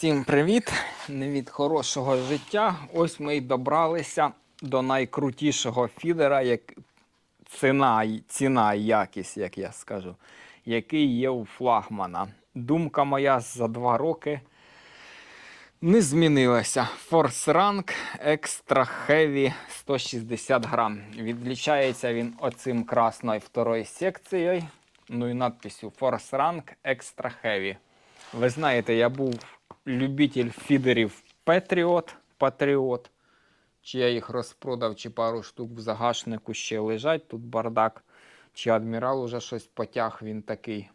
Всім привіт! Не від хорошого життя. Ось ми й добралися до найкрутішого фідера, як ціна, ціна і якість, як я скажу, який є у флагмана. Думка моя за два роки не змінилася. Force Rank Extra Heavy 160 грам. Відлічається він оцим красною второю секцією. Ну і надписю Force Rank Extra Heavy. Ви знаєте, я був любитель фідерів Patriot, Patriot. Чи я їх розпродав, чи пару штук в загашнику ще лежать, тут бардак. Чи адмірал уже щось потяг, він такий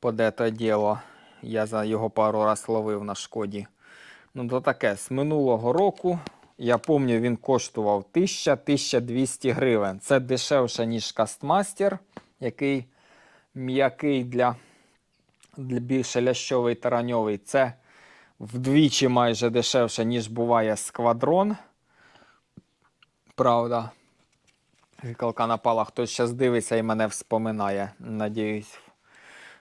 под это діло. Я за його пару раз ловив на шкоді. Ну, то таке, з минулого року, я пам'ятаю, він коштував 1000-1200 гривень. Це дешевше, ніж Кастмастер, який м'який для більше лящовий тараньовий. Це вдвічі майже дешевше, ніж буває сквадрон. Правда. Гикалка напала, хтось зараз дивиться і мене вспоминає. Надіюсь,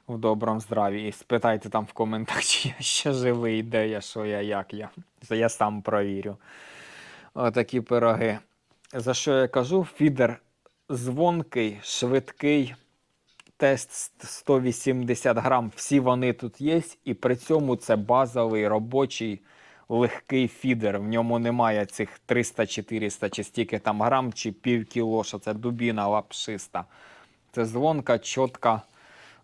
в доброму здраві. І спитайте там в коментах, чи я ще живий, де я, що я, як я. Це я сам провірю. Отакі пироги. За що я кажу? Фідер звонкий, швидкий. Тест 180 грам. Всі вони тут є. І при цьому це базовий робочий легкий фідер. В ньому немає цих 300-400 чи стільки там грам, чи пів кіло, що це дубіна лапшиста. Це звонка, чітка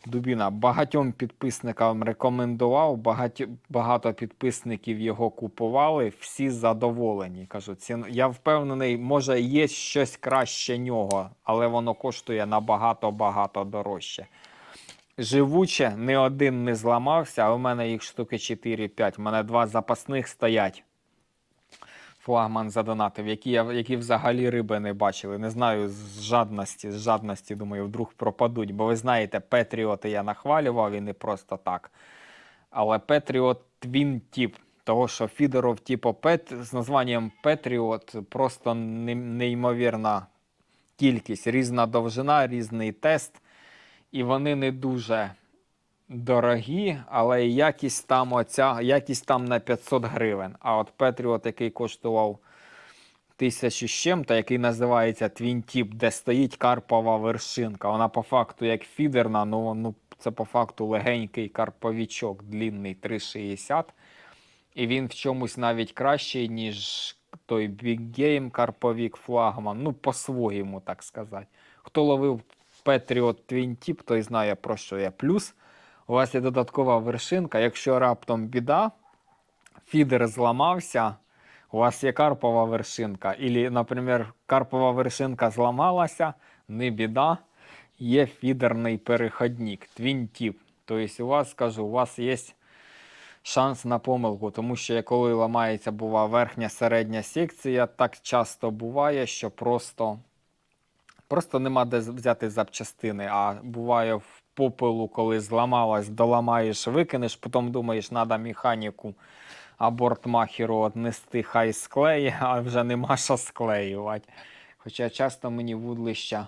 дубіна. Багатьом підписникам рекомендував, багаті, багато підписників його купували, всі задоволені. Кажу, ціну, я впевнений, може є щось краще нього, але воно коштує набагато-багато дорожче. Живуче, ні один не зламався, а у мене їх штуки 4-5. У мене два запасних стоять. Флагман задонатив, які, які взагалі риби не бачили. Не знаю, з жадності, з жадності, думаю, вдруг пропадуть. Бо ви знаєте, Петріоти я нахвалював і не просто так. Але Петріот Twin Tip, того, що фідеров типу Пет з названням Петріот просто неймовірна кількість, різна довжина, різний тест. І вони не дуже дорогі, але якість там оця, якість там на 500 гривень. А от Петріот, який коштував тисячу з чим-то, який називається Tip, де стоїть карпова вершинка. Вона по факту як фідерна, ну, ну це по факту легенький карповічок, длінний 3,60. І він в чомусь навіть кращий, ніж той Big Game карповік флагман. Ну, по-своєму, так сказати. Хто ловив Patriot Twin Tip, той знає про що я. Плюс у вас є додаткова вершинка. Якщо раптом біда, фідер зламався, у вас є карпова вершинка. Ілі, наприклад, карпова вершинка зламалася, не біда, є фідерний переходник, Tip. Тобто у вас, скажу, у вас є шанс на помилку, тому що коли ламається бува верхня середня секція, так часто буває, що просто, просто нема де взяти запчастини. А буває в попелу, коли зламалась, доламаєш, викинеш, потім думаєш, треба механіку або бортмахеру віднести, хай склеє, а вже нема що склеювати. Хоча часто мені вудлища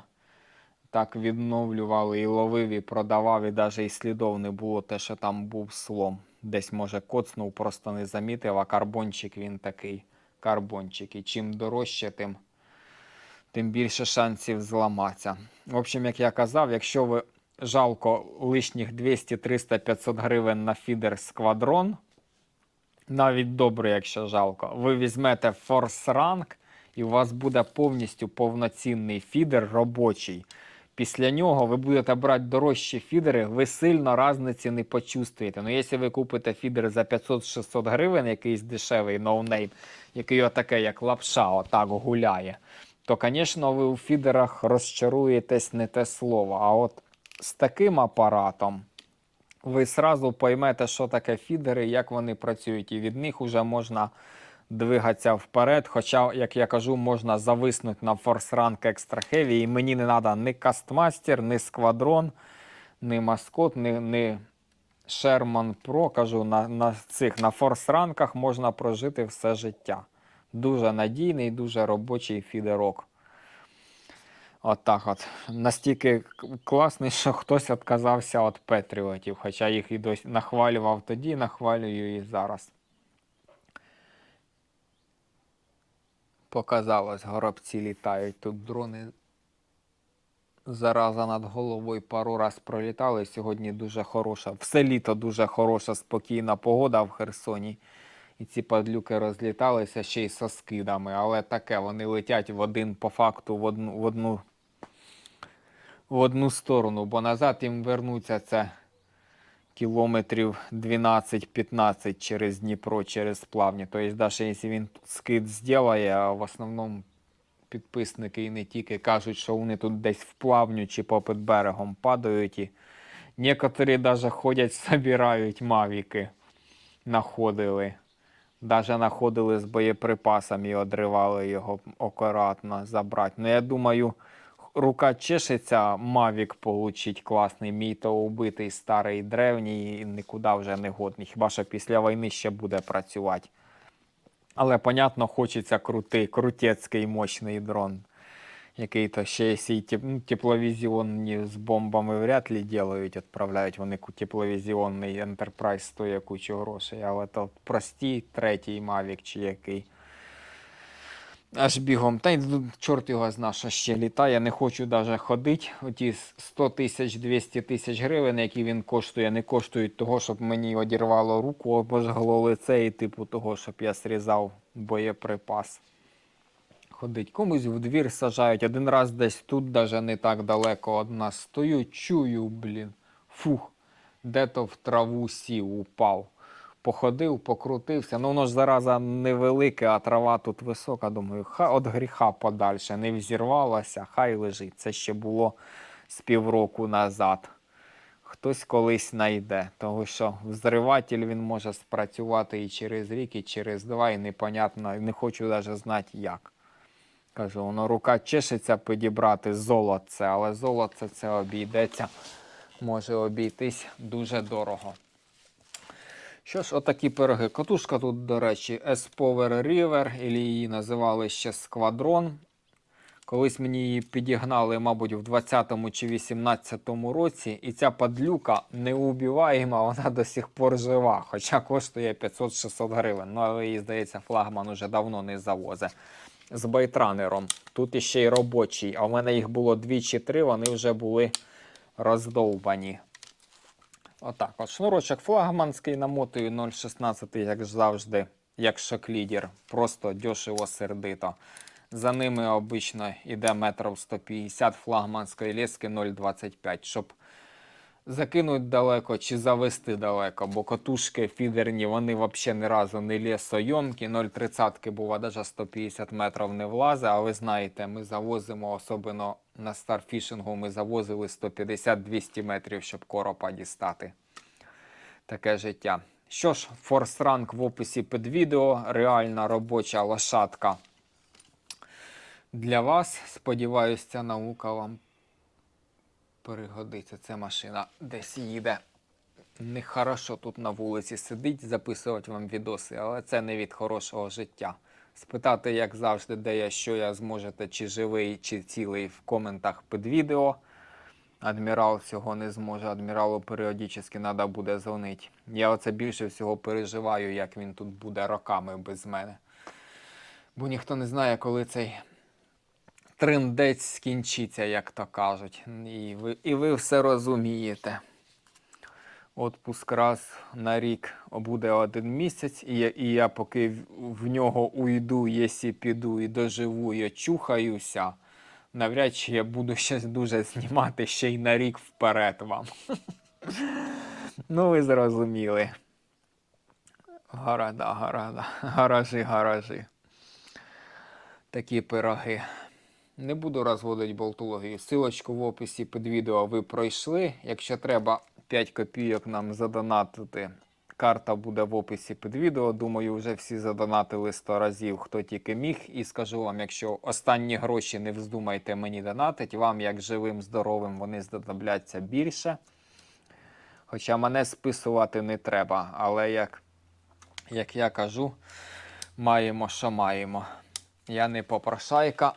так відновлювали і ловив, і продавав, і навіть і слідов не було те, що там був слом. Десь, може, коцнув, просто не замітив, а карбончик він такий карбончик. І чим дорожче, тим, тим більше шансів зламатися. В общем, як я казав, якщо ви жалко лишніх 200, 300, 500 гривень на фідер сквадрон, навіть добре, якщо жалко, ви візьмете Force Rank, і у вас буде повністю повноцінний фідер робочий. Після нього ви будете брати дорожчі фідери, ви сильно різниці не почувствуєте. Ну, якщо ви купите фідер за 500-600 гривень, якийсь дешевий ноунейм, який отаке, як лапша, отак гуляє, то, звісно, ви у фідерах розчаруєтесь не те слово. А от з таким апаратом ви сразу поймете, що таке фідери, як вони працюють, і від них вже можна двигатися вперед. Хоча, як я кажу, можна зависнути на Rank Extra Heavy, і мені не треба ні Кастмастер, ні Сквадрон, ні Маскот, ні, ні Sherman Pro. Кажу, на, на цих на Force ранках можна прожити все життя. Дуже надійний, дуже робочий фідерок. Отак от. Настільки класний, що хтось відказався від Петріотів, хоча їх і досі нахвалював тоді, нахвалюю і зараз. Показалось, горобці літають. Тут дрони зараза над головою пару раз пролітали. Сьогодні дуже хороша. Все літо дуже хороша, спокійна погода в Херсоні. І ці падлюки розліталися ще й со скидами, але таке, вони летять в один по факту в одну, в одну, в одну сторону, бо назад їм вернуться це кілометрів 12-15 через Дніпро, через плавні. Тобто, навіть якщо він скид зробить, а в основному підписники і не тільки кажуть, що вони тут десь в плавню чи попід берегом падають. І некоторі навіть ходять, собирають мавіки. Находили. Даже знаходили з боєприпасами і одривали його акуратно забрати. Ну, я думаю, рука чешеться, Мавік получить класний. Мій то убитий старий древній і нікуди вже не годний. Хіба що після війни ще буде працювати. Але, понятно, хочеться крутий, крутецький мощний дрон. Який то ще ну, тепловізіонні з бомбами вряд ли делають, відправляють вони тепловізіонний Enterprise стоїть кучу грошей, але то простий третій Mavic чи який. Аж бігом. Та й чорт його зна, що ще літає. Не хочу навіть ходити. Оті 100 тисяч 200 тисяч гривень, які він коштує, не коштують того, щоб мені одірвало руку, обожгло лице і типу того, щоб я срізав боєприпас. Ходить. Комусь в двір сажають. Один раз десь тут, даже не так далеко од нас стою, чую, блін. Фух, де-то в траву сів, упав. Походив, покрутився. Ну воно ж зараза невелике, а трава тут висока. Думаю, хай от гріха подальше не взірвалося, хай лежить. Це ще було з півроку назад. Хтось колись знайде, тому що взриватель він може спрацювати і через рік, і через два, і непонятно, не хочу навіть знати як. Кажу, воно рука чешеться підібрати золоце, але золоце це обійдеться, може обійтись дуже дорого. Що ж, отакі пироги. Катушка тут, до речі, S-Power River, або її називали ще Сквадрон. Колись мені її підігнали, мабуть, в 20-му чи 18-му році, і ця падлюка неубіваєма, вона до сих пор жива, хоча коштує 500-600 гривень. Ну, але її, здається, флагман уже давно не завозить. З байтранером. Тут іще й робочий, а в мене їх було 2 чи 3, вони вже були роздовбані. Отак, от шнурочок флагманський намотую 0,16, як завжди, як шоклідер. Просто дешево сердито. За ними обично йде метрів 150 флагманської лески 0,25, щоб закинути далеко чи завести далеко, бо катушки фідерні, вони взагалі ні разу не лісойомкі. 0,30 бува, навіть 150 метрів не влазить, а ви знаєте, ми завозимо, особливо на старфішингу, ми завозили 150-200 метрів, щоб коропа дістати. Таке життя. Що ж, Rank в описі під відео, реальна робоча лошадка для вас. Сподіваюсь, ця наука вам пригодиться. Це машина десь їде. Нехорошо тут на вулиці сидить, записувати вам відоси, але це не від хорошого життя. Спитати, як завжди, де я, що я зможете, чи живий, чи цілий в коментах під відео. Адмірал цього не зможе, адміралу періодично треба буде дзвонити. Я оце більше всього переживаю, як він тут буде роками без мене. Бо ніхто не знає, коли цей триндець скінчиться, як то кажуть. І ви, і ви все розумієте. Отпуск раз на рік буде один місяць, і я, і я поки в, нього уйду, якщо піду і доживу, і очухаюся, навряд чи я буду щось дуже знімати ще й на рік вперед вам. ну, ви зрозуміли. Гарада, гарада, гаражі, гаражі. Такі пироги. Не буду розводити болтологію. Силочку в описі під відео ви пройшли. Якщо треба 5 копійок нам задонатити, карта буде в описі під відео. Думаю, вже всі задонатили 100 разів, хто тільки міг. І скажу вам, якщо останні гроші не вздумайте мені донатить, вам, як живим, здоровим, вони знадобляться більше. Хоча мене списувати не треба. Але як, як я кажу, маємо, що маємо. Я не попрошайка.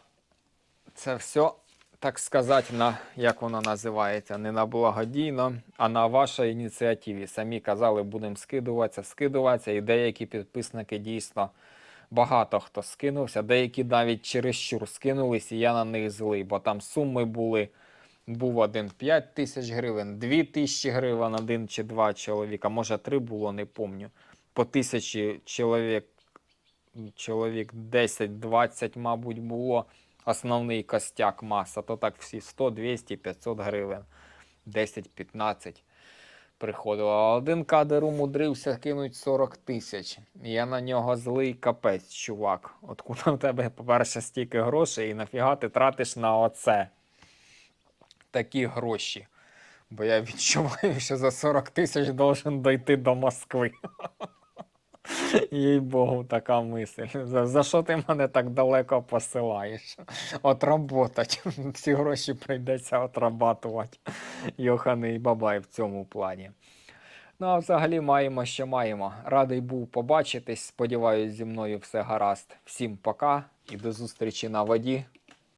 Це все так сказати, на як воно називається, не на благодійно, а на вашій ініціативі. Самі казали, будемо скидуватися, скидуватися, і деякі підписники дійсно багато хто скинувся, деякі навіть чересчур скинулись, і я на них злий, бо там суми були. Був один 5 тисяч гривень, 2 тисячі гривень, один чи два чоловіка, може три було, не помню. По тисячі чоловік, чоловік 10-20, мабуть, було основний костяк маса, то так всі 100, 200, 500 гривень, 10-15 приходило. А один кадр умудрився кинуть 40 тисяч. Я на нього злий капець, чувак. Откуда в тебе, по-перше, стільки грошей, і нафіга ти тратиш на оце такі гроші? Бо я відчуваю, що за 40 тисяч должен дойти до Москви. Їй Богу, така мисль. За, за що ти мене так далеко посилаєш? Отработать. Ці гроші прийдеться отрабатувати. Йоханий бабай в цьому плані. Ну, а взагалі маємо, що маємо. Радий був побачитись. Сподіваюсь, зі мною все гаразд. Всім пока і до зустрічі на воді.